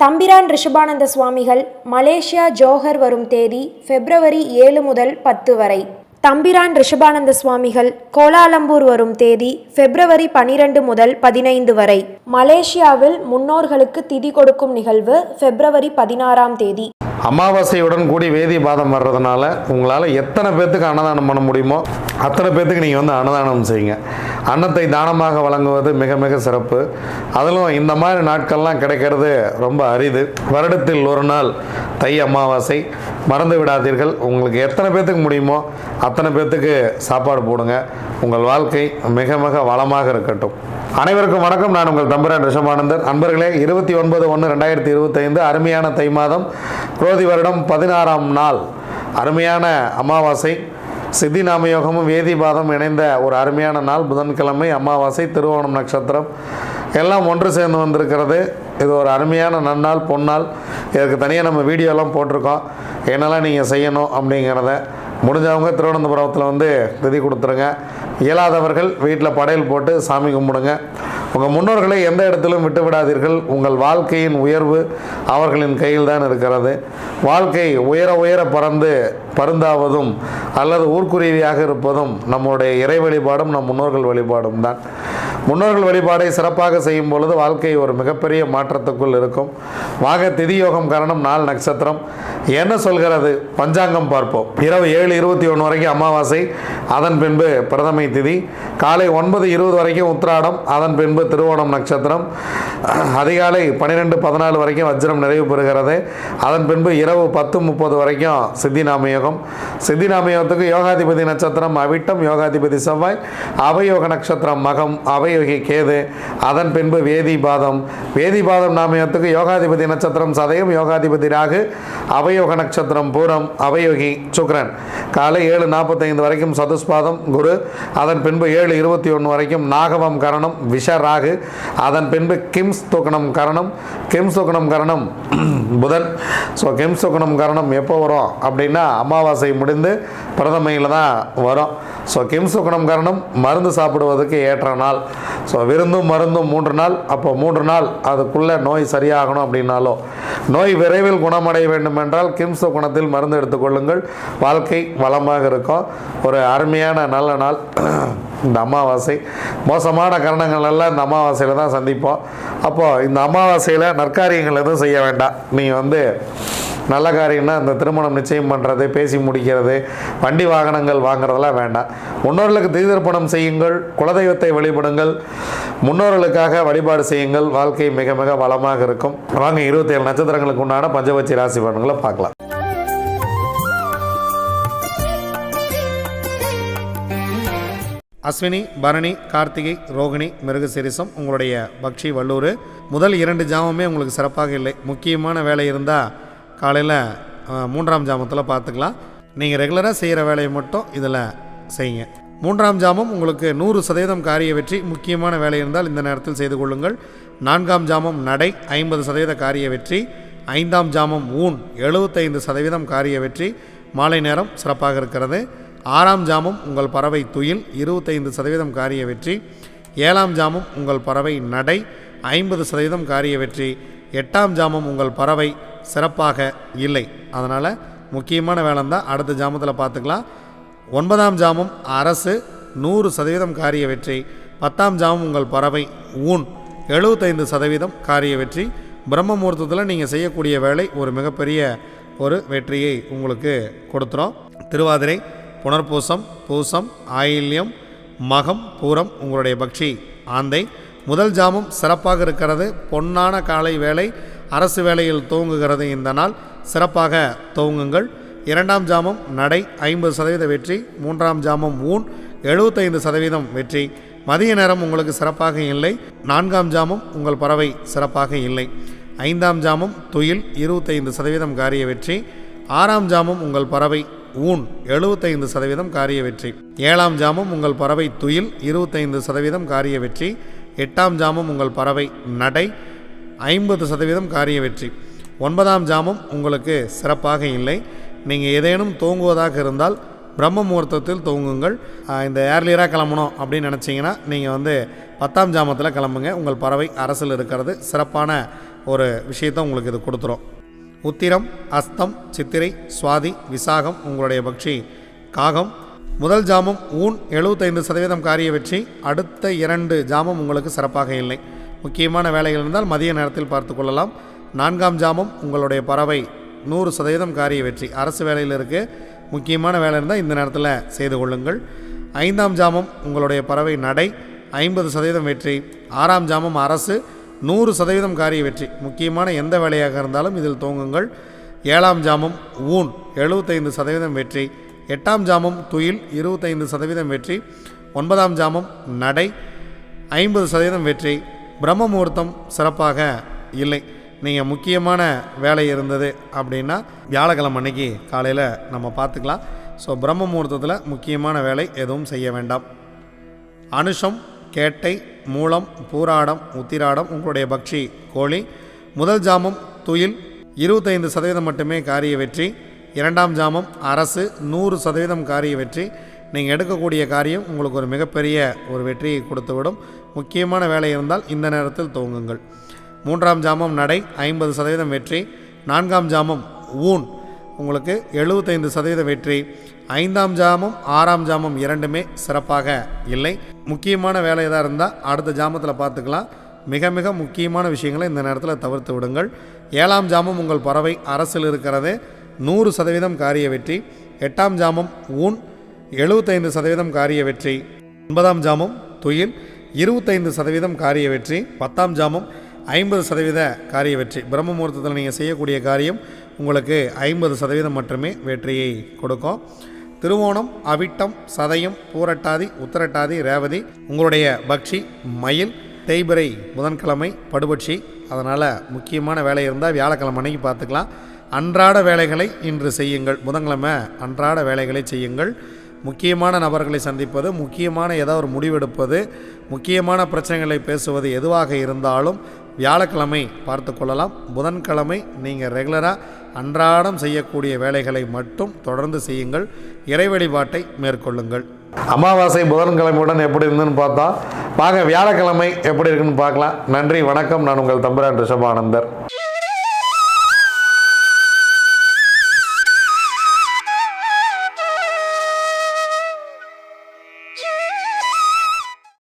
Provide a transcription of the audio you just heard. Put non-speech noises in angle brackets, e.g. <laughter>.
தம்பிரான் ரிஷபானந்த சுவாமிகள் Malaysia Johor வரும் தேதி பிப்ரவரி ஏழு முதல் பத்து வரை. தம்பிரான் ரிஷபானந்த சுவாமிகள் கோலாலம்பூர் வரும் தேதி பிப்ரவரி பனிரெண்டு முதல் பதினைந்து வரை. மலேசியாவில் முன்னோர்களுக்கு திதி கொடுக்கும் நிகழ்வு பிப்ரவரி பதினாறாம் தேதி. அமாவாசையுடன் கூடி வேதி பாதம் வர்றதுனால உங்களால் எத்தனை பேர்த்துக்கு அன்னதானம் பண்ண முடியுமோ அத்தனை பேர்த்துக்கு நீங்கள் வந்து அன்னதானம் செய்யுங்க. அன்னத்தை தானமாக வழங்குவது மிக மிக சிறப்பு. அதிலும் இந்த மாதிரி நாட்கள்லாம் கிடைக்கிறது ரொம்ப அரிது. வருடத்தில் ஒரு நாள் தை அமாவாசை. மறந்து விடாதீர்கள். உங்களுக்கு எத்தனை பேர்த்துக்கு முடியுமோ அத்தனை பேர்த்துக்கு சாப்பாடு போடுங்க. உங்கள் வாழ்க்கை மிக மிக வளமாக இருக்கட்டும். அனைவருக்கும் வணக்கம். நான் உங்கள் தம்புரான் ரிஷபானந்தர் அன்பர்களே இருபத்தி ஒன்பது ஒன்று ரெண்டாயிரத்தி இருபத்தைந்து அருமையான தை மாதம். குரோதி வருடம் பதினாறாம் நாள். அருமையான அமாவாசை. சித்தி நாமயோகமும் வேதிபாதம் இணைந்த ஒரு அருமையான நாள். புதன்கிழமை அமாவாசை திருவோணம் நட்சத்திரம். எல்லாம் ஒன்று சேர்ந்து வந்திருக்கிறது. இது ஒரு அருமையான நன்னாள் பொன்னாள். இதற்கு தனியாக நம்ம வீடியோலாம் போட்டிருக்கோம். என்னெல்லாம் நீங்கள் செய்யணும் அப்படிங்கிறத முடிஞ்சவங்க திருவனந்தபுரத்தில் வந்து திதி கொடுத்துருங்க. இயலாதவர்கள் வீட்டில் படையல் போட்டு சாமி கும்பிடுங்க. உங்கள் முன்னோர்களை எந்த இடத்திலும் விட்டுவிடாதீர்கள் உங்கள் வாழ்க்கையின் உயர்வு அவர்களின் கையில் தான் இருக்கிறது. வாழ்க்கை உயர உயர பறந்து பருந்தாவதும் அல்லது ஊர்க்குருவியாக இருப்பதும் நம்முடைய இறை வழிபாடும் நம் முன்னோர்கள் வழிபாடும் தான். முன்னோர்கள் வழிபாடை சிறப்பாக செய்யும் பொழுது வாழ்க்கை ஒரு மிகப்பெரிய மாற்றத்துக்குள் இருக்கும். வாக திதியோகம் காரணம் நாள் நட்சத்திரம். என்ன சொல்கிறது? பஞ்சாங்கம் பார்ப்போம். இரவு ஏழு இருபத்தி ஒன்று வரைக்கும் அமாவாசை அதன் பின்பு பிரதமை திதி. காலை ஒன்பது இருபது வரைக்கும் உத்திராடம் அதன் பின்பு திருவோணம் நட்சத்திரம். அதிகாலை பன்னிரெண்டு பதினாலு வரைக்கும் வஜ்ரம் நிறைவு பெறுகிறது. அதன் பின்பு இரவு பத்து முப்பது வரைக்கும் சித்தி நாமயோகம் யோகாதிபதி நட்சத்திரம் அவிட்டம் யோகாதிபதி செவ்வாய் அவயோக நட்சத்திரம் மகம் அவை யோகி கேது அதன் பின்பு வேதிபாதம். வேதிபாதம் நாமயத்துக்கு யோகாதிபதி நட்சத்திரம் சதயம் யோகாதிபதி ராகு அவயோக நட்சத்திரம் பூரம் அவயோகி சுக்ரன். காலை ஏழு நாற்பத்தைந்து வரைக்கும் சதுஸ்பாதம் குரு அதன் பின்பு ஏழு இருபத்தி ஒன்று வரைக்கும் நாகவம் கரணம் விஷ ராகு அதன் பின்பு கிம்ஸ் தூக்கணம் கரணம் கிம்ஸ் தூக்கணம் கரணம் <clears throat> புதன். ஸோ கிம்ஸ் தூக்கணம் கரணம் எப்போ வரும் அப்படின்னா அமாவாசை முடிந்து பிரதமையில் தான் வரும். ஸோ கிம்ஸ் துக்கணம் கரணம் மருந்து சாப்பிடுவதற்கு ஏற்ற நாள். ஸோ விருந்தும் மருந்தும் மூன்று நாள். அப்போ மூன்று நாள் அதுக்குள்ளே நோய் சரியாகணும் அப்படின்னாலோ. நோய் விரைவில் குணமடைய வேண்டும் என்றால் கிம்ஸ் குணத்தில் மருந்து எடுத்துக்கொள்ளுங்கள் வாழ்க்கை வளமாக இருக்கும். ஒரு அருமையான நல்ல நாள். இந்த அமாவாசை. மோசமான கரணங்கள் எல்லாம் இந்த அமாவாசையில் தான் சந்திப்போம். அப்போது இந்த அமாவாசையில் நற்காரியங்கள் எதுவும் செய்ய வேண்டாம். நீங்கள் வந்து நல்ல காரியம்னா இந்த திருமணம் நிச்சயம் பண்ணுறது பேசி முடிக்கிறது வண்டி வாகனங்கள் வாங்குறதெல்லாம் வேண்டாம். முன்னோர்களுக்கு திருதர்ப்பணம் செய்யுங்கள் குலதெய்வத்தை வழிபடுங்கள் முன்னோர்களுக்காக வழிபாடு செய்யுங்கள். வாழ்க்கை மிக மிக வளமாக இருக்கும். வாங்க இருபத்தி ஏழு நட்சத்திரங்களுக்கு உண்டான பஞ்சபட்சி ராசி பலன்களை பார்க்கலாம். அஸ்வினி பரணி கார்த்திகை ரோகிணி மிருகசிரிசம் உங்களுடைய பக்ஷி வல்லூர் முதல் இரண்டு ஜாமமே உங்களுக்கு சிறப்பாக இல்லை. முக்கியமான வேலை இருந்தால் காலையில் மூன்றாம் ஜாமத்தில் பார்த்துக்கலாம் நீங்கள் ரெகுலராக செய்கிற வேலையை மட்டும் இதில் செய்யுங்க. மூன்றாம் ஜாமம் உங்களுக்கு நூறு சதவீதம் காரிய வெற்றி முக்கியமான வேலை இருந்தால் இந்த நேரத்தில் செய்து கொள்ளுங்கள். நான்காம் ஜாமம் நடை ஐம்பது சதவீத காரிய வெற்றி. ஐந்தாம் ஜாமம் ஊன் எழுபத்தைந்து சதவீதம் காரிய வெற்றி. மாலை நேரம் சிறப்பாக இருக்கிறது. ஆறாம் ஜாமம் உங்கள் பறவை துயில் இருபத்தைந்து சதவீதம் காரிய வெற்றி. ஏழாம் ஜாமம் உங்கள் பறவை நடை ஐம்பது சதவீதம் காரிய வெற்றி. எட்டாம் ஜாமம் உங்கள் பறவை சிறப்பாக இல்லை. அதனால் முக்கியமான வேலை தான் அடுத்த ஜாமத்தில் பார்த்துக்கலாம். ஒன்பதாம் ஜாமம் அரசு நூறு சதவீதம் காரிய வெற்றி பத்தாம் ஜாமம் உங்கள் பறவை ஊன் எழுபத்தைந்து சதவீதம் காரிய வெற்றி. பிரம்ம முகூர்த்தத்தில் நீங்கள் செய்யக்கூடிய வேலை ஒரு மிகப்பெரிய ஒரு வெற்றியை உங்களுக்கு கொடுத்துரும். திருவாதிரை புனர்பூசம் பூசம் ஆயில்யம் மகம் பூரம் உங்களுடைய பக்ஷி ஆந்தை முதல் ஜாமும் சிறப்பாக இருக்கிறது. பொன்னான காலை வேலை அரசு வேலையில் துவங்குகிறது இந்த நாள். சிறப்பாக துவங்குங்கள். இரண்டாம் ஜாமம் நடை ஐம்பது சதவீத வெற்றி. மூன்றாம் ஜாமம் ஊன் எழுபத்தைந்து சதவீதம் வெற்றி. மதிய நேரம் உங்களுக்கு சிறப்பாக இல்லை. நான்காம் ஜாமம் உங்கள் பறவை சிறப்பாக இல்லை. ஐந்தாம் ஜாமம் துயில் இருபத்தைந்து சதவீதம் காரிய வெற்றி. ஆறாம் ஜாமம் உங்கள் பறவை ஊன் எழுபத்தைந்து சதவீதம் காரிய வெற்றி. ஏழாம் ஜாமம் உங்கள் பறவை துயில் இருபத்தைந்து சதவீதம் காரிய வெற்றி. எட்டாம் ஜாமம் உங்கள் பறவை நடை ஐம்பது சதவீதம் காரிய வெற்றி. ஒன்பதாம் ஜாமம் உங்களுக்கு சிறப்பாக இல்லை. நீங்கள் ஏதேனும் தூங்குவதாக இருந்தால் பிரம்ம முகூர்த்தத்தில் தூங்குங்கள். இந்த ஏர்லியராக கிளம்பணும் அப்படின்னு நினச்சிங்கன்னா நீங்கள் வந்து பத்தாம் ஜாமத்தில் கிளம்புங்க. உங்கள் பறவை அரசில் இருக்கிறது. சிறப்பான ஒரு விஷயத்தை உங்களுக்கு இது கொடுத்துரும். உத்திரம் அஸ்தம் சித்திரை சுவாதி விசாகம் உங்களுடைய பக்ஷி காகம் முதல் ஜாமம் ஊன் எழுபத்தைந்து சதவீதம் காரிய வெற்றி. அடுத்த இரண்டு ஜாமம் உங்களுக்கு சிறப்பாக இல்லை. முக்கியமான வேலைகள் இருந்தால் மதிய நேரத்தில் பார்த்து கொள்ளலாம். நான்காம் ஜாமம் உங்களுடைய பறவை நூறு சதவீதம் காரிய வெற்றி. அரசு வேலையில் இருக்குது முக்கியமான வேலை இருந்தால் இந்த நேரத்தில் செய்து கொள்ளுங்கள். ஐந்தாம் ஜாமம் உங்களுடைய பறவை நடை ஐம்பது சதவீதம் வெற்றி. ஆறாம் ஜாமம் அரசு நூறு சதவீதம் காரிய வெற்றி. முக்கியமான எந்த வேலையாக இருந்தாலும் இதில் துவங்குங்கள் ஏழாம் ஜாமம் ஊன் எழுபத்தைந்து சதவீதம் வெற்றி. எட்டாம் ஜாமம் துயில் இருபத்தைந்து சதவீதம் வெற்றி ஒன்பதாம் ஜாமம் நடை ஐம்பது சதவீதம் வெற்றி. பிரம்ம முகூர்த்தம் சிறப்பாக இல்லை. நீங்கள் முக்கியமான வேலை இருந்தது அப்படின்னா வியாழக்கிழமை அன்னைக்கு காலையில் நம்ம பார்த்துக்கலாம். ஸோ பிரம்ம முகூர்த்தத்தில் முக்கியமான வேலை எதுவும் செய்ய வேண்டாம். அனுஷம் கேட்டை மூலம் பூராடம் உத்திராடம் உங்களுடைய பக்ஷி கோழி. முதல் ஜாமம் துயில் இருபத்தைந்து சதவீதம் மட்டுமே காரிய வெற்றி. இரண்டாம் ஜாமம் அரசு நூறு சதவீதம் காரிய வெற்றி. நீங்கள் எடுக்கக்கூடிய காரியம் உங்களுக்கு ஒரு மிகப்பெரிய ஒரு வெற்றியை கொடுத்துவிடும். முக்கியமான வேலை இருந்தால் இந்த நேரத்தில் துவங்குங்கள். மூன்றாம் ஜாமம் நடை ஐம்பது சதவீதம் வெற்றி. நான்காம் ஜாமம் ஊன். உங்களுக்கு எழுபத்தைந்து சதவீத வெற்றி. ஐந்தாம் ஜாமம் ஆறாம் ஜாமம் இரண்டுமே சிறப்பாக இல்லை. முக்கியமான வேலை எதாக இருந்தால் அடுத்த ஜாமத்தில் பார்த்துக்கலாம். மிக மிக முக்கியமான விஷயங்களை இந்த நேரத்தில் தவிர்த்து விடுங்கள். ஏழாம் ஜாமம் உங்கள் பறவை அரசில் இருக்கிறது. நூறு சதவீதம் காரிய வெற்றி. எட்டாம் ஜாமம் ஊன் எழுபத்தைந்து சதவீதம் காரிய வெற்றி. ஒன்பதாம் ஜாமம் துயில் இருபத்தைந்து சதவீதம் காரிய வெற்றி. பத்தாம் ஜாமம் ஐம்பது சதவீத காரிய வெற்றி. பிரம்ம முகூர்த்தத்தில் நீங்கள் செய்யக்கூடிய காரியம் உங்களுக்கு ஐம்பது சதவீதம் மட்டுமே வெற்றியை கொடுக்கும். திருவோணம் அவிட்டம் சதயம் பூரட்டாதி உத்தரட்டாதி ரேவதி உங்களுடைய பக்ஷி மயில் தேய்பிரை புதன்கிழமை படுபட்சி. அதனால் முக்கியமான வேலை இருந்தால் வியாழக்கிழமை அன்னைக்கு பார்த்துக்கலாம். அன்றாட வேலைகளை இன்று செய்யுங்கள். புதன்கிழமை அன்றாட வேலைகளை செய்யுங்கள். முக்கியமான நபர்களை சந்திப்பது முக்கியமான ஏதாவது ஒரு முடிவெடுப்பது முக்கியமான பிரச்சனைகளை பேசுவது எதுவாக இருந்தாலும் வியாழக்கிழமை பார்த்து கொள்ளலாம். புதன்கிழமை நீங்கள் ரெகுலராக அன்றாடம் செய்யக்கூடிய வேலைகளை மட்டும் தொடர்ந்து செய்யுங்கள். இறை வழிபாட்டை மேற்கொள்ளுங்கள். அமாவாசை புதன்கிழமையுடன் எப்படி இருந்துன்னு பார்த்தா வாங்க வியாழக்கிழமை எப்படி இருக்குன்னு பார்க்கலாம். நன்றி வணக்கம். நான் உங்கள் தம்புரான் ரிஷபானந்தர்.